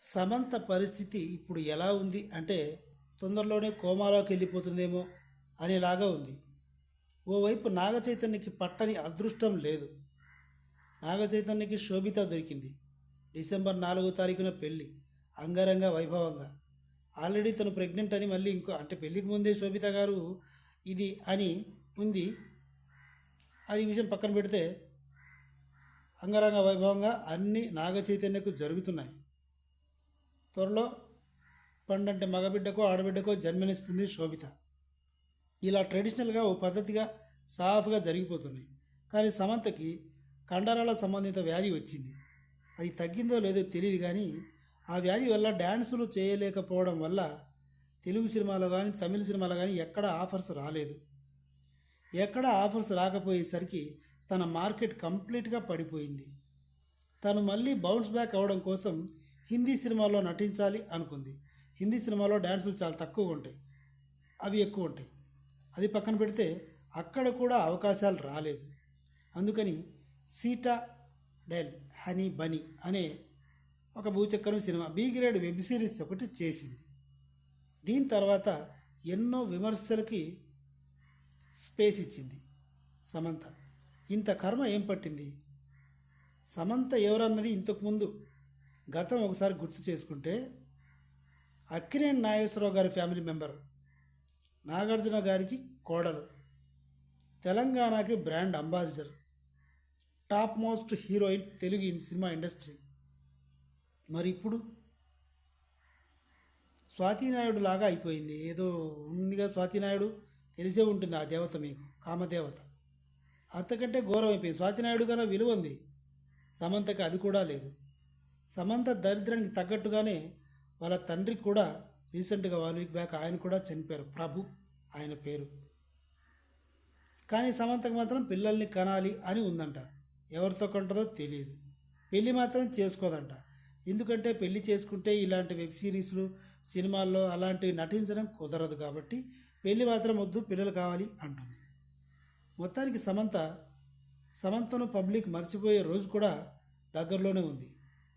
సమంత పరిస్థితి ఇప్పుడు ఎలా ఉంది అంటే తొందరలోనే కోమాలోకి వెళ్ళిపోతుందేమో అనేలాగా ఉంది. ఓవైపు నాగచైతన్యకి పట్టని అదృష్టం లేదు. నాగచైతన్యకి శోభిత దొరికింది. డిసెంబర్ నాలుగో తారీఖున పెళ్ళి అంగరంగ వైభవంగా. ఆల్రెడీ తను ప్రెగ్నెంట్ అని మళ్ళీ ఇంకో అంటే పెళ్ళికి ముందే శోభిత గారు ఇది అని ఉంది. అది విషయం పక్కన పెడితే అంగరంగ వైభవంగా అన్ని నాగచైతన్యకు జరుగుతున్నాయి. త్వరలో పండంటే మగబిడ్డకో ఆడబిడ్డకో జన్మనిస్తుంది శోభిత. ఇలా ట్రెడిషనల్గా ఓ పద్ధతిగా సాఫ్గా జరిగిపోతున్నాయి. కానీ సమంతకి కండరాల సంబంధిత వ్యాధి వచ్చింది. అది తగ్గిందో లేదో తెలియదు కానీ ఆ వ్యాధి వల్ల డ్యాన్సులు చేయలేకపోవడం వల్ల తెలుగు సినిమాలో కానీ తమిళ సినిమాలో కానీ ఎక్కడ ఆఫర్స్ రాలేదు. ఎక్కడ ఆఫర్స్ రాకపోయేసరికి తన మార్కెట్ కంప్లీట్గా పడిపోయింది. తను మళ్ళీ బౌన్స్ బ్యాక్ అవ్వడం కోసం హిందీ సినిమాలో నటించాలి అనుకుంది. హిందీ సినిమాలో డ్యాన్సులు చాలా తక్కువ ఉంటాయి. అవి ఎక్కువ ఉంటాయి. అది పక్కన పెడితే అక్కడ కూడా అవకాశాలు రాలేదు. అందుకని సీటా డెల్ హనీ బనీ అనే ఒక భూచక్రం cinema B grade web series ఒకటి చేసింది. దీని తర్వాత ఎన్నో విమర్శలకి స్పేస్ ఇచ్చింది సమంత. ఇంత కర్మ ఏం పట్టింది? సమంత ఎవరన్నది ఇంతకుముందు గతం ఒకసారి గుర్తు చేసుకుంటే అక్కినేని నాగేశ్వరరావు గారి ఫ్యామిలీ మెంబర్ నాగార్జున గారికి కోడలు తెలంగాణకి brand ambassador top most heroine Telugu cinema industry. మరి ఇప్పుడు? స్వాతినాయుడు లాగా అయిపోయింది. ఏదో ఉందిగా స్వాతినాయుడు తెలిసే ఉంటుంది ఆ దేవత మీకు కామదేవత. అంతకంటే ఘోరం అయిపోయింది స్వాతినాయుడు కన్నా విలువ ఉంది. సమంతకి అది కూడా లేదు. సమంత దరిద్రానికి తగ్గట్టుగానే వాళ్ళ తండ్రి కూడా రీసెంట్గా వన్ వీక్ బ్యాక్ ఆయన కూడా చనిపోయారు. ప్రభు ఆయన పేరు. కానీ సమంతకు మాత్రం పిల్లల్ని కనాలి అని ఉందంట. ఎవరితో కొంటుందో తెలియదు. పెళ్ళి మాత్రం చేసుకోదంట. ఎందుకంటే పెళ్ళి చేసుకుంటే ఇలాంటి వెబ్ సిరీస్లు సినిమాల్లో అలాంటివి నటించడం కుదరదు కాబట్టి పెళ్ళి మాత్రం వద్దు పిల్లలు కావాలి అంటుంది. మొత్తానికి సమంత సమంతను పబ్లిక్ మర్చిపోయే రోజు కూడా దగ్గరలోనే ఉంది.